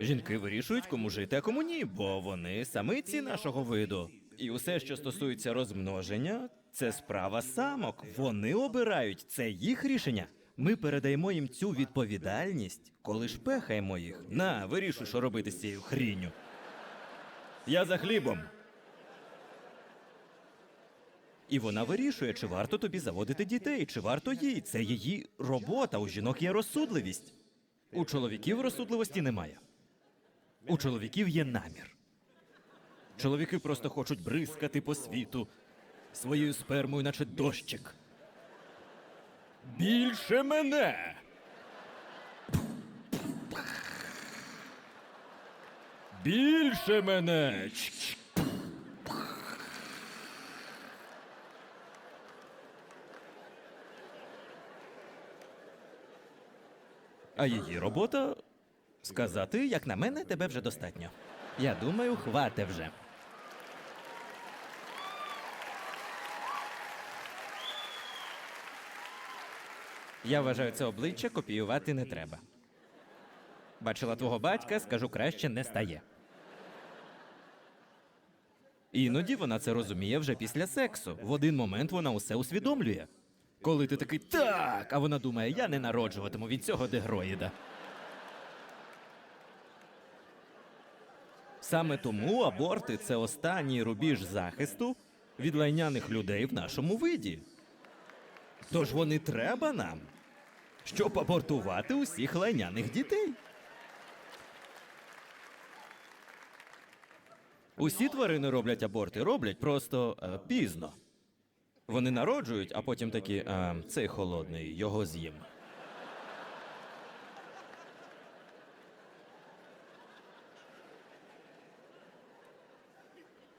Жінки вирішують, кому жити, а кому ні, бо вони самиці нашого виду. І усе, що стосується розмноження, це справа самок. Вони обирають це їх рішення. Ми передаємо їм цю відповідальність, коли шпехаємо їх. На, вирішуй, що робити з цією хрінню. Я за хлібом. І вона вирішує, чи варто тобі заводити дітей, чи варто їй. Це її робота. У жінок є розсудливість. У чоловіків розсудливості немає. У чоловіків є намір. Чоловіки просто хочуть бризкати по світу своєю спермою, наче дощик. Більше мене. Більше мене. А її робота сказати, як на мене, тебе вже достатньо. Я думаю, хвате вже. Я вважаю, це обличчя копіювати не треба. Бачила твого батька, скажу краще не стає. Іноді вона це розуміє вже після сексу. В один момент вона усе усвідомлює. Коли ти такий так, а вона думає, я не народжуватиму від цього дегроїда. Саме тому аборти це останній рубіж захисту від лайняних людей в нашому виді. Тож вони треба нам, щоб абортувати усіх лайняних дітей. Усі тварини роблять аборти, роблять просто е, пізно. Вони народжують, а потім такі, а, цей холодний, його з'їм.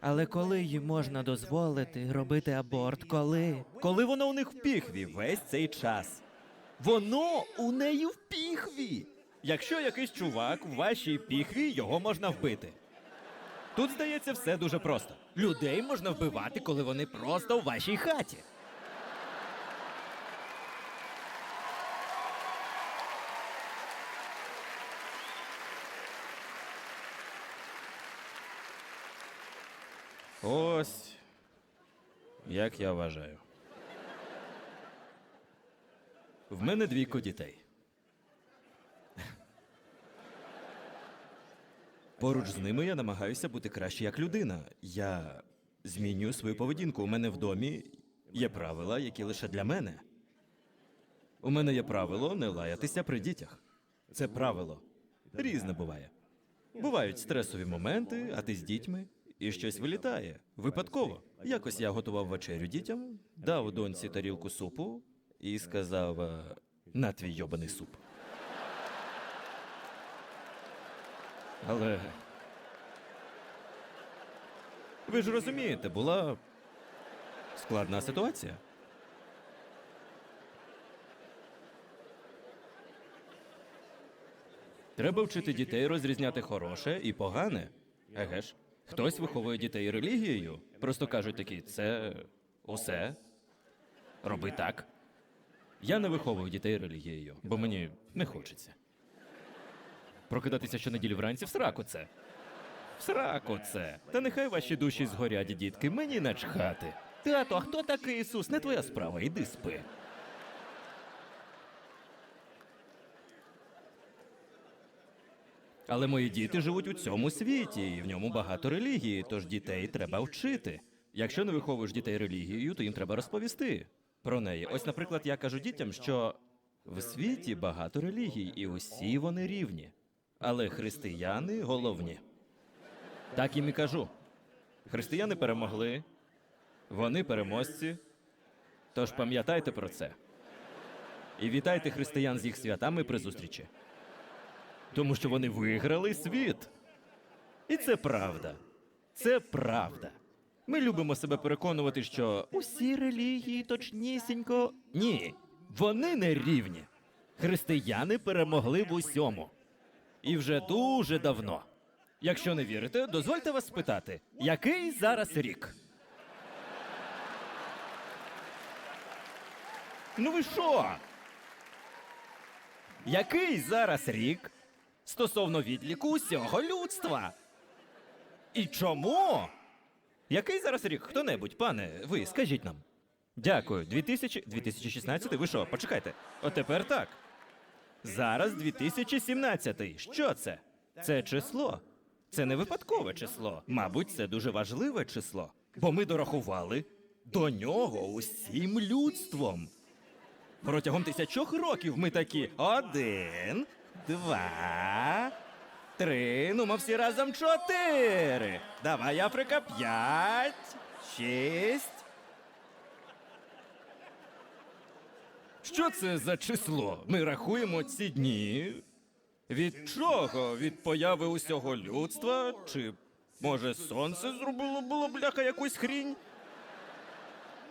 Але коли їм можна дозволити робити аборт? Коли? Коли воно у них в піхві весь цей час. Воно у неї в піхві. Якщо якийсь чувак в вашій піхві, його можна вбити. Тут, здається, все дуже просто. Людей можна вбивати, коли вони просто в вашій хаті. Ось як я вважаю. В мене двійко дітей. Поруч з ними я намагаюся бути краще як людина. Я змінюю свою поведінку. У мене в домі є правила, які лише для мене. У мене є правило не лаятися при дітях. Це правило. Різне буває. Бувають стресові моменти, а ти з дітьми, і щось вилітає. Випадково. Якось я готував вечерю дітям, дав доньці тарілку супу і сказав: е, на твій йобаний суп. Але. Ви ж розумієте, була складна ситуація. Треба вчити дітей розрізняти хороше і погане. Еге ж, хтось виховує дітей релігією. Просто кажуть такі, це усе. Роби так. Я не виховую дітей релігією, бо мені не хочеться. Прокидатися щонеділі вранці в сраку це. В сраку це. Та нехай ваші душі згорять, дітки, мені начхати. Тато, а хто такий Ісус? Не твоя справа, іди спи. Але мої діти живуть у цьому світі, і в ньому багато релігії, тож дітей треба вчити. Якщо не виховуєш дітей релігією, то їм треба розповісти про неї. Ось, наприклад, я кажу дітям, що в світі багато релігій, і усі вони рівні. Але християни головні. Так їм і кажу. Християни перемогли, вони переможці. Тож пам'ятайте про це. І вітайте християн з їх святами при зустрічі. Тому що вони виграли світ. І це правда. Це правда. Ми любимо себе переконувати, що усі релігії точнісінько. Ні, вони не рівні. Християни перемогли в усьому. І вже дуже давно. Якщо не вірите, дозвольте вас спитати, який зараз рік? Ну ви що? Який зараз рік? Стосовно відліку усього людства. І чому? Який зараз рік? Хто-небудь, пане, ви скажіть нам. Дякую. 2000... 2016? Ви що? Почекайте. От тепер так. Зараз 2017. Що це? Це число. Це не випадкове число. Мабуть, це дуже важливе число. Бо ми дорахували до нього усім людством. Протягом тисячох років ми такі один, два, три. Ну, ми всі разом чотири. Давай, Африка, п'ять, шість. Що це за число? Ми рахуємо ці дні. Від чого? Від появи усього людства? Чи може сонце зробило було бляха якусь хрінь?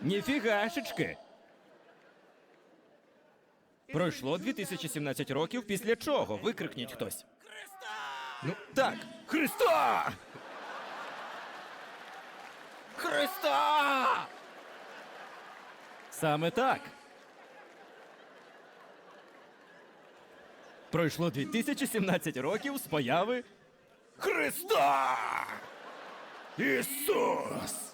Ніфігашечки. Пройшло 2017 років, після чого? Викрикніть хтось. Христа! Ну так, Христа! Христа! Саме так. Пройшло 2017 років з появи Христа! Ісус!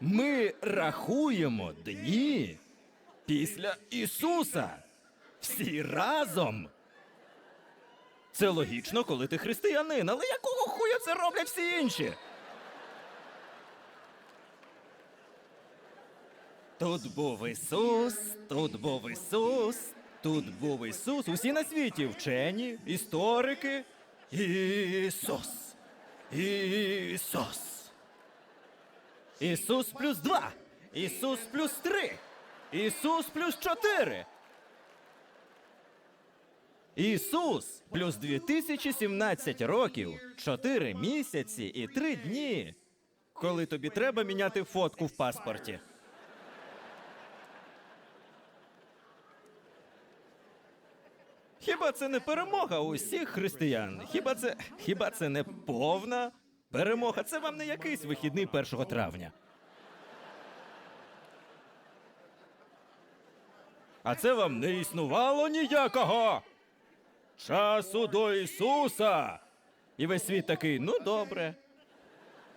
Ми рахуємо дні після Ісуса. Всі разом. Це логічно, коли ти християнин, але якого хуя це роблять всі інші? Тут був Ісус, тут був Ісус, тут був Ісус. Усі на світі вчені, історики. Ісус. Ісус. Ісус плюс два. Ісус плюс три. Ісус плюс чотири. Ісус плюс 2017 років, 4 місяці і 3 дні. Коли тобі треба міняти фотку в паспорті. Хіба це не перемога усіх християн? Хіба це хіба це не повна перемога? Це вам не якийсь вихідний 1 травня. А це вам не існувало ніякого часу до Ісуса. І весь світ такий, ну добре.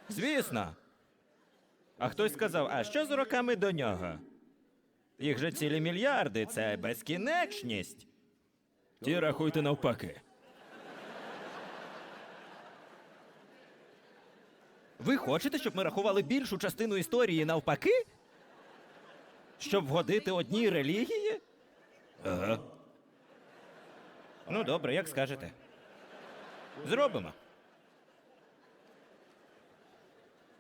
Звісно. А хтось сказав, а що з роками до нього? Їх же цілі мільярди, це безкінечність. Ті рахуйте навпаки. Ви хочете, щоб ми рахували більшу частину історії навпаки? Щоб вгодити одній релігії? Ага. Ну, добре, як скажете. Зробимо.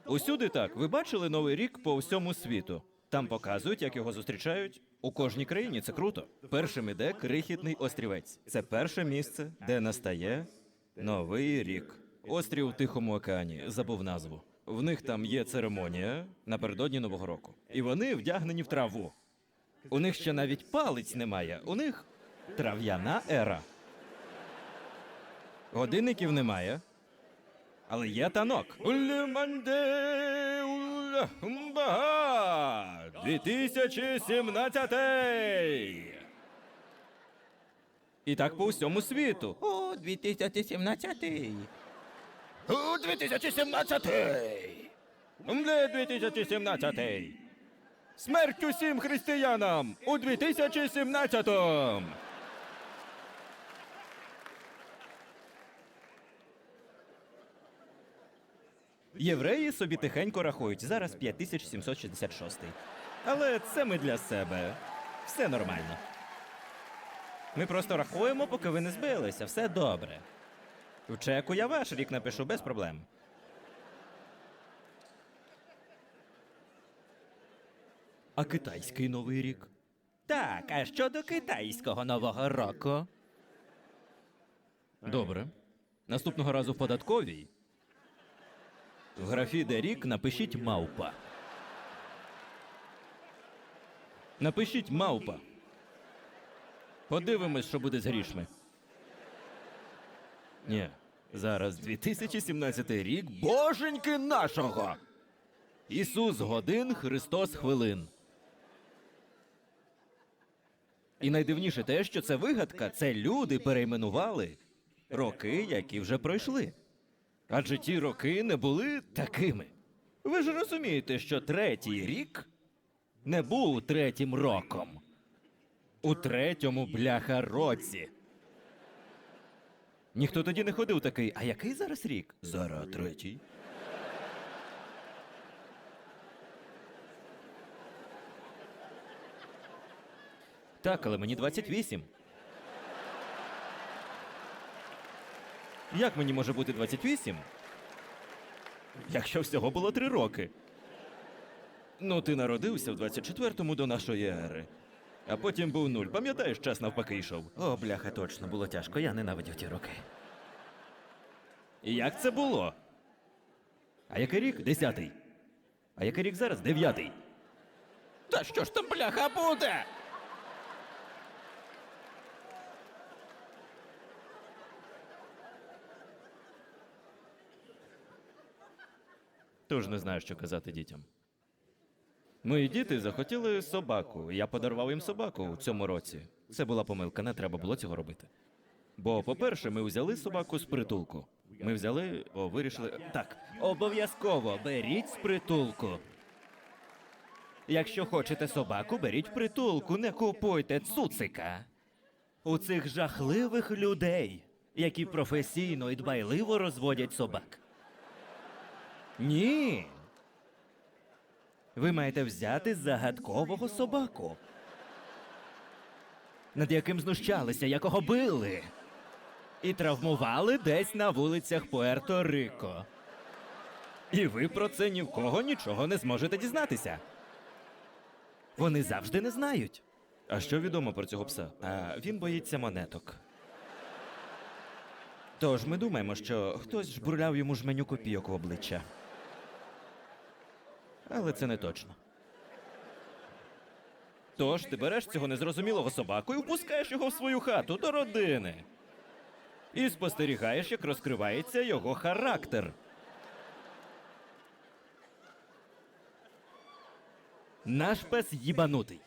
Усюди так. Ви бачили новий рік по всьому світу. Там показують, як його зустрічають у кожній країні. Це круто. Першим іде крихітний острівець. Це перше місце, де настає новий рік. Острів у Тихому океані. Забув назву. В них там є церемонія напередодні Нового року. І вони вдягнені в траву. У них ще навіть палиць немає. У них трав'яна ера. Годинників немає. Але є танок. 2017. І так по всьому світу. О, 2017. У 2017. Мле 2017. Смерть усім християнам у 2017. Євреї собі тихенько рахують. Зараз 5766. Але це ми для себе. Все нормально. Ми просто рахуємо, поки ви не збилися. Все добре. В чеку я ваш рік напишу без проблем. А китайський новий рік? Так, а щодо китайського нового року? Добре. Наступного разу в податковій. В графі де рік напишіть мавпа. Напишіть мавпа. Подивимось, що буде з грішми. Ні, зараз 2017 рік, боженьки нашого. Ісус годин, Христос хвилин. І найдивніше те, що це вигадка, це люди перейменували роки, які вже пройшли. Адже ті роки не були такими. Ви ж розумієте, що третій рік не був третім роком. У третьому бляха році. Ніхто тоді не ходив такий, а який зараз рік? Зараз третій. Так, але мені 28. Як мені може бути 28? Якщо всього було три роки. Ну, ти народився в 24-му до нашої ери. А потім був нуль. Пам'ятаєш, час навпаки йшов. О, бляха, точно, було тяжко. Я ненавидів ті роки. І як це було? А який рік? Десятий. А який рік зараз? Дев'ятий. Та що ж там бляха буде? Тож не знаю, що казати дітям. Мої діти захотіли собаку. Я подарував їм собаку у цьому році. Це була помилка, не треба було цього робити. Бо, по-перше, ми взяли собаку з притулку. Ми взяли, о, вирішили. Так, обов'язково беріть з притулку. Якщо хочете собаку, беріть притулку, не купуйте цуцика. У цих жахливих людей, які професійно і дбайливо розводять собак. Ні. Ви маєте взяти загадкового собаку, над яким знущалися, якого били, і травмували десь на вулицях Пуерто-Рико. І ви про це ні в кого нічого не зможете дізнатися. Вони завжди не знають. А що відомо про цього пса? А він боїться монеток. Тож ми думаємо, що хтось жбурляв йому жменю копійок в обличчя. Але це не точно. Тож ти береш цього незрозумілого собаку і впускаєш його в свою хату до родини. І спостерігаєш, як розкривається його характер. Наш пес їбанутий.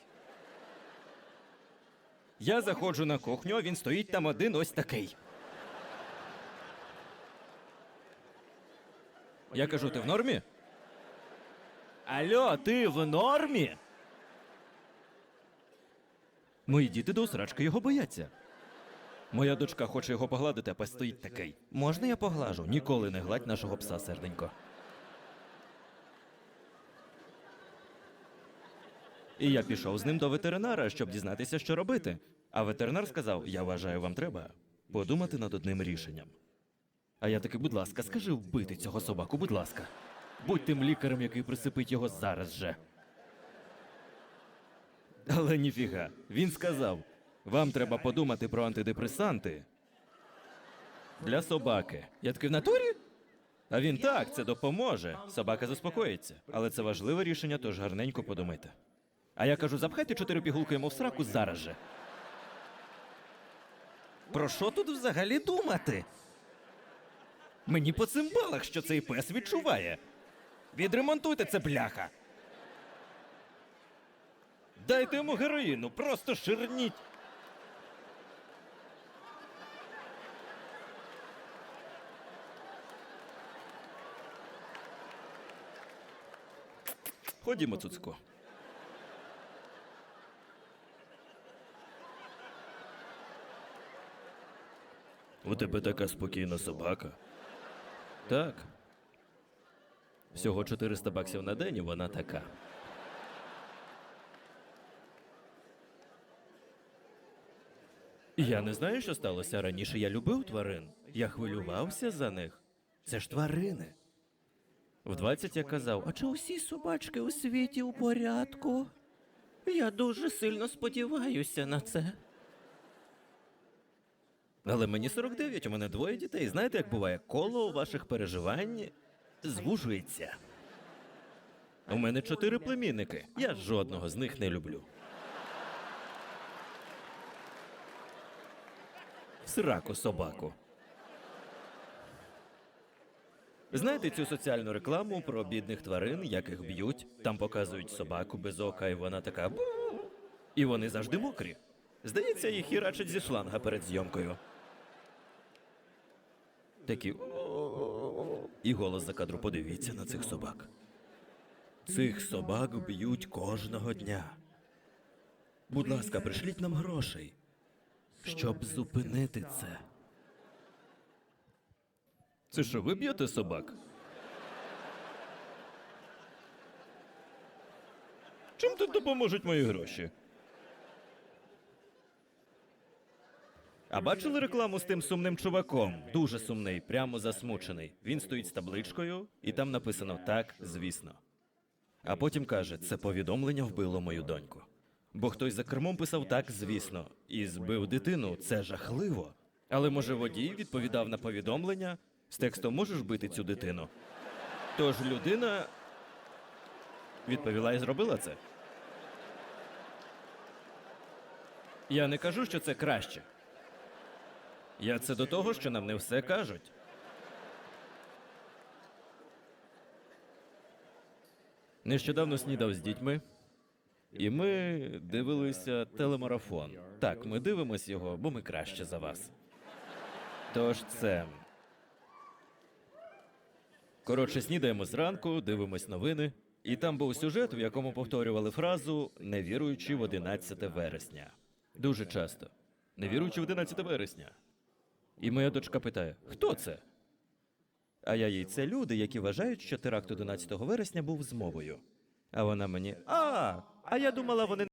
Я заходжу на кухню, а він стоїть там один ось такий. Я кажу, ти в нормі? Алло, ти в нормі? Мої діти до усрачки його бояться. Моя дочка хоче його погладити, а пес стоїть такий. Можна я поглажу? Ніколи не гладь нашого пса, серденько. І я пішов з ним до ветеринара, щоб дізнатися, що робити. А ветеринар сказав: Я вважаю, вам треба подумати над одним рішенням. А я таки, будь ласка, скажи вбити цього собаку, будь ласка. Будь тим лікарем, який присипить його зараз же. Але ніфіга. Він сказав: вам треба подумати про антидепресанти для собаки. Я такий в натурі? А він так, це допоможе. Собака заспокоїться. Але це важливе рішення, тож гарненько подумайте. А я кажу, запхайте чотири пігулки йому в сраку зараз же. Про що тут взагалі думати? Мені по цимбалах, що цей пес відчуває. Відремонтуйте це бляха. Дайте йому героїну, просто ширніть. Ходімо, Цуцько. У тебе така спокійна собака. Так. Всього 400 баксів на день, і вона така. Я не знаю, що сталося раніше. Я любив тварин. Я хвилювався за них. Це ж тварини. В 20 я казав, а чи усі собачки у світі у порядку? Я дуже сильно сподіваюся на це. Але мені 49, у мене двоє дітей. Знаєте, як буває, коло ваших переживань звужується. У мене чотири племінники. Я жодного з них не люблю. Сраку собаку. Знаєте цю соціальну рекламу про бідних тварин, яких б'ють? Там показують собаку без ока, і вона така. І вони завжди мокрі. Здається, їх хірачать зі шланга перед зйомкою. Такі. І голос за кадру подивіться на цих собак. Цих собак б'ють кожного дня. Будь ласка, пришліть нам грошей, щоб зупинити це. Це що, ви б'єте собак? Чим тут допоможуть мої гроші? А бачили рекламу з тим сумним чуваком? Дуже сумний, прямо засмучений. Він стоїть з табличкою, і там написано так, звісно. А потім каже: це повідомлення вбило мою доньку. Бо хтось за кермом писав так, звісно, і збив дитину. Це жахливо. Але може водій відповідав на повідомлення з текстом можеш бити цю дитину. Тож людина відповіла і зробила це. Я не кажу, що це краще. Я це до того, що нам не все кажуть. Нещодавно снідав з дітьми, і ми дивилися телемарафон. Так, ми дивимось його, бо ми краще за вас. Тож це. Коротше, снідаємо зранку, дивимось новини, і там був сюжет, в якому повторювали фразу не віруючи в 11 вересня. Дуже часто. Не віруючи в 11 вересня. І моя дочка питає: хто це? А я їй це люди, які вважають, що теракт 11 вересня був змовою. А вона мені: А, а я думала, вони